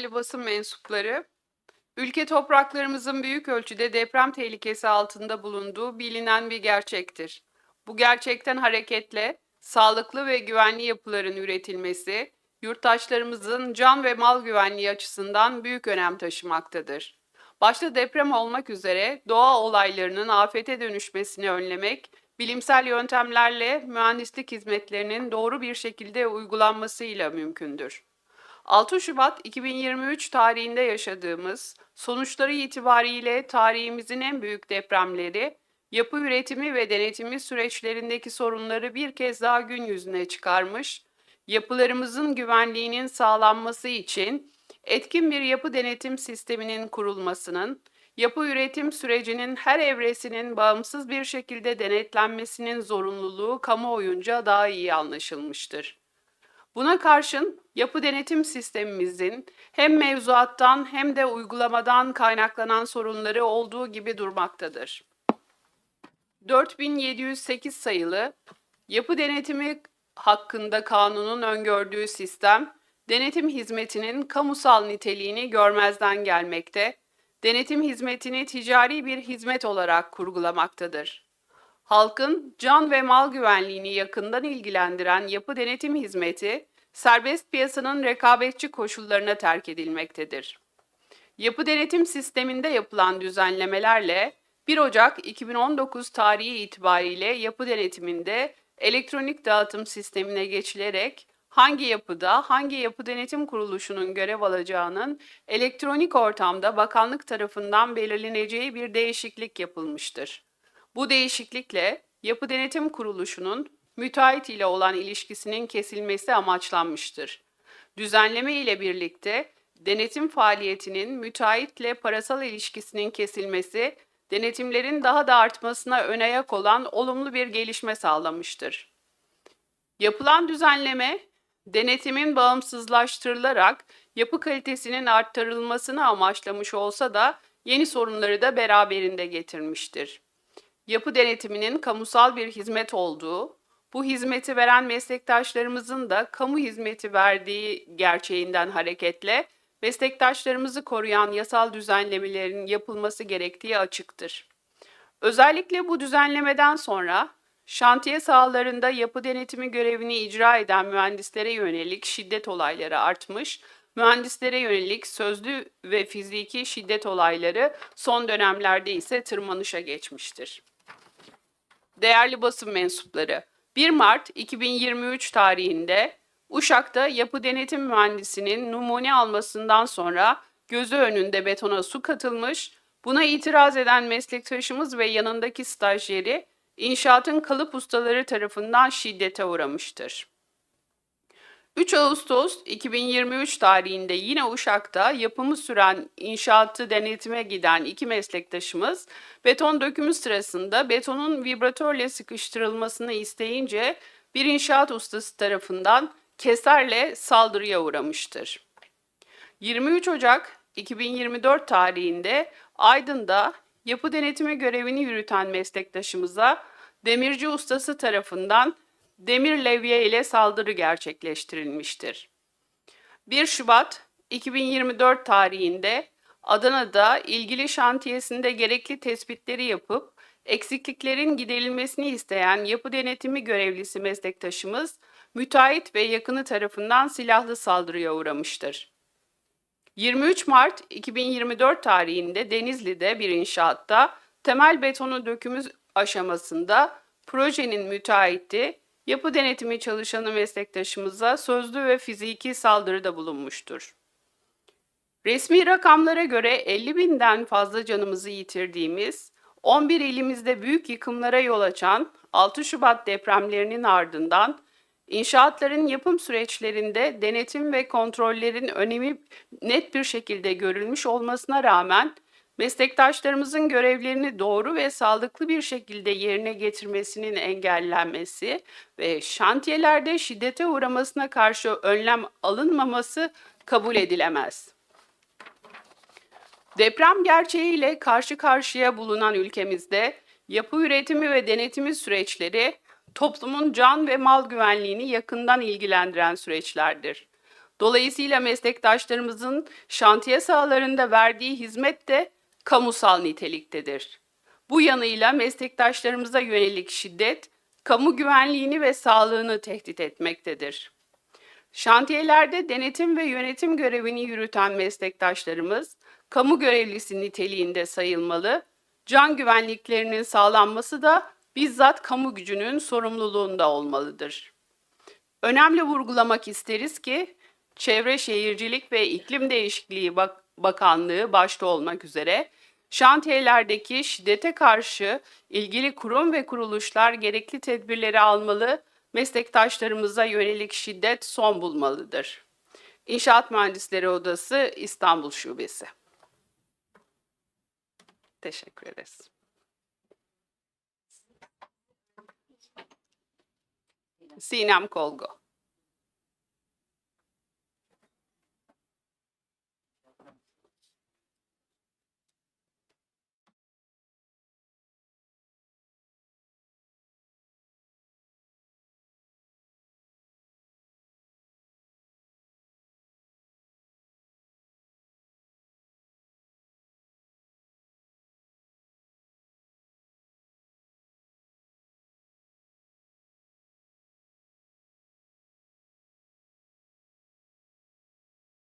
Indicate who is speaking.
Speaker 1: Değerli basın mensupları, ülke topraklarımızın büyük ölçüde deprem tehlikesi altında bulunduğu bilinen bir gerçektir. Bu gerçekten hareketle sağlıklı ve güvenli yapıların üretilmesi, yurttaşlarımızın can ve mal güvenliği açısından büyük önem taşımaktadır. Başta deprem olmak üzere doğa olaylarının afete dönüşmesini önlemek, bilimsel yöntemlerle mühendislik hizmetlerinin doğru bir şekilde uygulanmasıyla mümkündür. 6 Şubat 2023 tarihinde yaşadığımız, sonuçları itibariyle tarihimizin en büyük depremleri, yapı üretimi ve denetimi süreçlerindeki sorunları bir kez daha gün yüzüne çıkarmış, yapılarımızın güvenliğinin sağlanması için etkin bir yapı denetim sisteminin kurulmasının, yapı üretim sürecinin her evresinin bağımsız bir şekilde denetlenmesinin zorunluluğu kamuoyunca daha iyi anlaşılmıştır. Buna karşın yapı denetim sistemimizin hem mevzuattan hem de uygulamadan kaynaklanan sorunları olduğu gibi durmaktadır. 4708 sayılı yapı denetimi hakkında kanunun öngördüğü sistem, denetim hizmetinin kamusal niteliğini görmezden gelmekte, denetim hizmetini ticari bir hizmet olarak kurgulamaktadır. Halkın can ve mal güvenliğini yakından ilgilendiren yapı denetim hizmeti, serbest piyasanın rekabetçi koşullarına terk edilmektedir. Yapı denetim sisteminde yapılan düzenlemelerle 1 Ocak 2019 tarihi itibariyle yapı denetiminde elektronik dağıtım sistemine geçilerek hangi yapıda hangi yapı denetim kuruluşunun görev alacağının elektronik ortamda bakanlık tarafından belirleneceği bir değişiklik yapılmıştır. Bu değişiklikle Yapı Denetim Kuruluşu'nun müteahhit ile olan ilişkisinin kesilmesi amaçlanmıştır. Düzenleme ile birlikte denetim faaliyetinin müteahhitle parasal ilişkisinin kesilmesi, denetimlerin daha da artmasına ön ayak olan olumlu bir gelişme sağlamıştır. Yapılan düzenleme, denetimin bağımsızlaştırılarak yapı kalitesinin arttırılmasını amaçlamış olsa da yeni sorunları da beraberinde getirmiştir yapı denetiminin kamusal bir hizmet olduğu, bu hizmeti veren meslektaşlarımızın da kamu hizmeti verdiği gerçeğinden hareketle meslektaşlarımızı koruyan yasal düzenlemelerin yapılması gerektiği açıktır. Özellikle bu düzenlemeden sonra şantiye sahalarında yapı denetimi görevini icra eden mühendislere yönelik şiddet olayları artmış, mühendislere yönelik sözlü ve fiziki şiddet olayları son dönemlerde ise tırmanışa geçmiştir değerli basın mensupları, 1 Mart 2023 tarihinde Uşak'ta yapı denetim mühendisinin numune almasından sonra gözü önünde betona su katılmış, buna itiraz eden meslektaşımız ve yanındaki stajyeri inşaatın kalıp ustaları tarafından şiddete uğramıştır. 3 Ağustos 2023 tarihinde yine Uşak'ta yapımı süren inşaatı denetime giden iki meslektaşımız beton dökümü sırasında betonun vibratörle sıkıştırılmasını isteyince bir inşaat ustası tarafından keserle saldırıya uğramıştır. 23 Ocak 2024 tarihinde Aydın'da yapı denetimi görevini yürüten meslektaşımıza demirci ustası tarafından demir levye ile saldırı gerçekleştirilmiştir. 1 Şubat 2024 tarihinde Adana'da ilgili şantiyesinde gerekli tespitleri yapıp eksikliklerin giderilmesini isteyen yapı denetimi görevlisi meslektaşımız müteahhit ve yakını tarafından silahlı saldırıya uğramıştır. 23 Mart 2024 tarihinde Denizli'de bir inşaatta temel betonu dökümü aşamasında projenin müteahhiti yapı denetimi çalışanı meslektaşımıza sözlü ve fiziki saldırıda bulunmuştur. Resmi rakamlara göre 50 binden fazla canımızı yitirdiğimiz, 11 ilimizde büyük yıkımlara yol açan 6 Şubat depremlerinin ardından inşaatların yapım süreçlerinde denetim ve kontrollerin önemi net bir şekilde görülmüş olmasına rağmen meslektaşlarımızın görevlerini doğru ve sağlıklı bir şekilde yerine getirmesinin engellenmesi ve şantiyelerde şiddete uğramasına karşı önlem alınmaması kabul edilemez. Deprem gerçeğiyle karşı karşıya bulunan ülkemizde yapı üretimi ve denetimi süreçleri toplumun can ve mal güvenliğini yakından ilgilendiren süreçlerdir. Dolayısıyla meslektaşlarımızın şantiye sahalarında verdiği hizmet de kamusal niteliktedir. Bu yanıyla meslektaşlarımıza yönelik şiddet, kamu güvenliğini ve sağlığını tehdit etmektedir. Şantiyelerde denetim ve yönetim görevini yürüten meslektaşlarımız, kamu görevlisi niteliğinde sayılmalı, can güvenliklerinin sağlanması da bizzat kamu gücünün sorumluluğunda olmalıdır. Önemli vurgulamak isteriz ki, Çevre Şehircilik ve İklim Değişikliği Bakanlığı başta olmak üzere şantiyelerdeki şiddete karşı ilgili kurum ve kuruluşlar gerekli tedbirleri almalı, meslektaşlarımıza yönelik şiddet son bulmalıdır. İnşaat Mühendisleri Odası İstanbul Şubesi. Teşekkür ederiz. Sinem Kolgo.